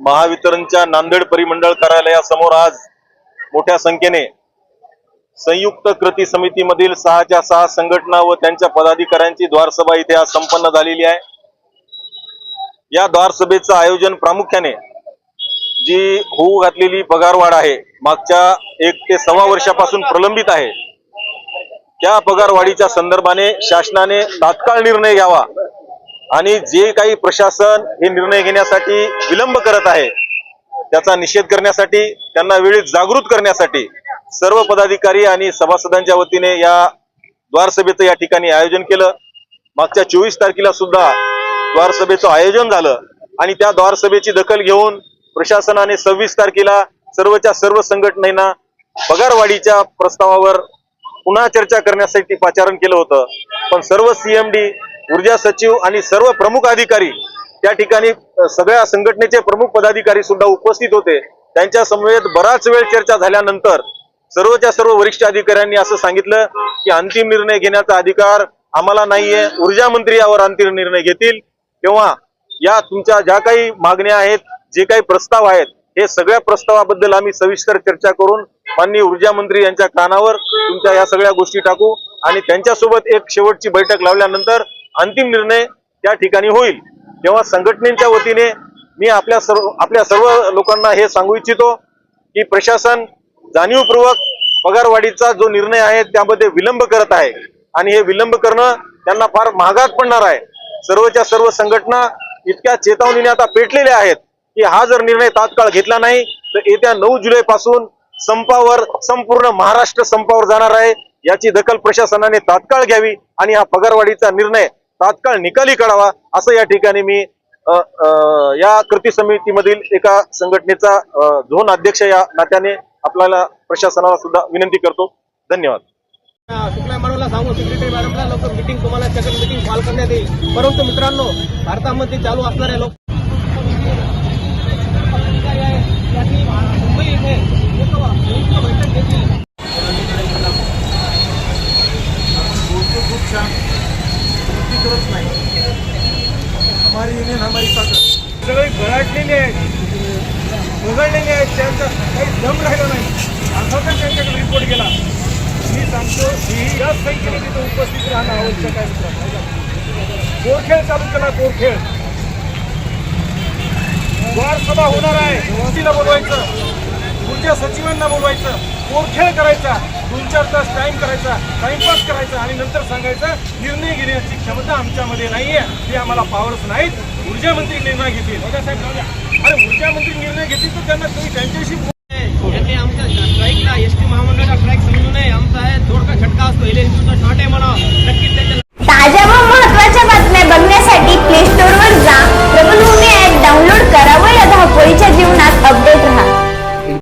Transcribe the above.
महावितरणच्या नांदेड परिमंडळ कार्यालयासमोर आज मोठ्या संख्येने संयुक्त कृती समितीमधील सहाच्या सहा संघटना व त्यांच्या पदाधिकाऱ्यांची द्वारसभा इथे आज संपन्न झालेली आहे. या द्वारसभेचं आयोजन प्रामुख्याने जी होऊ घातलेली पगारवाढ आहे मागच्या एक ते सव्वा वर्षापासून प्रलंबित आहे. त्या पगारवाढीच्या संदर्भाने शासनाने तात्काळ निर्णय घ्यावा. आणि जे काही प्रशासन हे निर्णय घेण्यासाठी विलंब करत आहे त्याचा निषेध करण्यासाठी त्यांना वेळेत जागृत करण्यासाठी सर्व पदाधिकारी आणि सभासदांच्या वतीने या द्वारसभेचं या ठिकाणी आयोजन केलं. मागच्या चोवीस तारखेला सुद्धा द्वारसभेचं आयोजन झालं आणि त्या द्वारसभेची दखल घेऊन प्रशासनाने सव्वीस तारखेला सर्वच्या सर्व संघटनेना पगारवाढीच्या प्रस्तावावर पुन्हा चर्चा करण्यासाठी पाचारण केलं होतं. पण सर्व सीएमडी ऊर्जा सचिव आणि सर्व प्रमुख अधिकारी त्या ठिकाणी सगळ्या संघटनेचे प्रमुख पदाधिकारी सुद्धा उपस्थित होते. त्यांच्या समवेत बराच वेळ चर्चा झाल्यानंतर सर्वच्या सर्व वरिष्ठ अधिकाऱ्यांनी असं सांगितलं की अंतिम निर्णय घेण्याचा अधिकार आम्हाला नाहीये. ऊर्जा मंत्री यावर अंतिम निर्णय घेतील. तेव्हा या तुमच्या ज्या काही मागण्या आहेत जे काही प्रस्ताव आहेत हे सगळ्या प्रस्तावाबद्दल आम्ही सविस्तर चर्चा करून माननीय ऊर्जा मंत्री यांच्या कानावर तुमच्या या सगळ्या गोष्टी टाकू आणि त्यांच्यासोबत एक शेवटची बैठक लावल्यानंतर अंतिम निर्णय त्या ठिकाणी होईल. तेव्हा संघटनेच्या वतीने मी आपल्या सर्व आपल्या सर्व लोकांना हे सांगू इच्छितो की प्रशासन जाणीवपूर्वक पगारवाढीचा जो निर्णय आहे त्यामध्ये विलंब करत आहे. आणि हे विलंब करणं त्यांना फार महागात पडणार आहे. सर्वच्या सर्व संघटना इतक्या चेतावणीने आता पेटलेल्या आहेत की हा जर निर्णय तात्काळ घेतला नाही तर येत्या नऊ जुलै पासून संपावर संपूर्ण महाराष्ट्र संपावर जाणार आहे. याची दखल प्रशासनाने तात्काळ घ्यावी आणि हा पगारवाढीचा निर्णय तात्काळ निकाली काढावा असं या ठिकाणी मी अ, या कृती समितीमधील एका संघटनेचा झोन अध्यक्ष या नात्याने आपल्याला प्रशासनाला सुद्धा विनंती करतो धन्यवाद शुक्ला मॅडमला सांगू सेक्रेटरी मॅडमला लवकर मिटिंग तुम्हाला सेकंड मिटिंग कॉल करण्यात येईल परंतु मित्रांनो भारतामध्ये चालू असणाऱ्या लोक मुंबई येथे बैठक घेतली खूप छान कृती करत नाही हमारी युनियन हमारी ताकद सगळे गळाटलेले आहेत बघडलेले आहेत त्यांचा काही दम राहिला नाही। अर्थातच त्यांच्याकडे रिपोर्ट गेला मी सांगतो ही या संख्येने तिथं उपस्थित राहणं आवश्यक आहे गोरखेळ चालू केला गोरखेळ वार सभा होणार आहे तिला बोलवायचं ऊर्जा सचिवांना बोलवायचं पोरखेळ करायचा दोन चार तास टाइम करायचा टाइमपास करायचा आणि नंतर सांगायचं निर्णय घेण्याची क्षमता आमच्यामध्ये नाही आहे ते आम्हाला पावर्स नाहीत. ऊर्जा मंत्री निर्णय घेतील. आणि ऊर्जा मंत्री निर्णय घेतील तर त्यांना तुम्ही त्यांच्याशी आमच्या स्ट्राईकला एस टी महामंडळाचा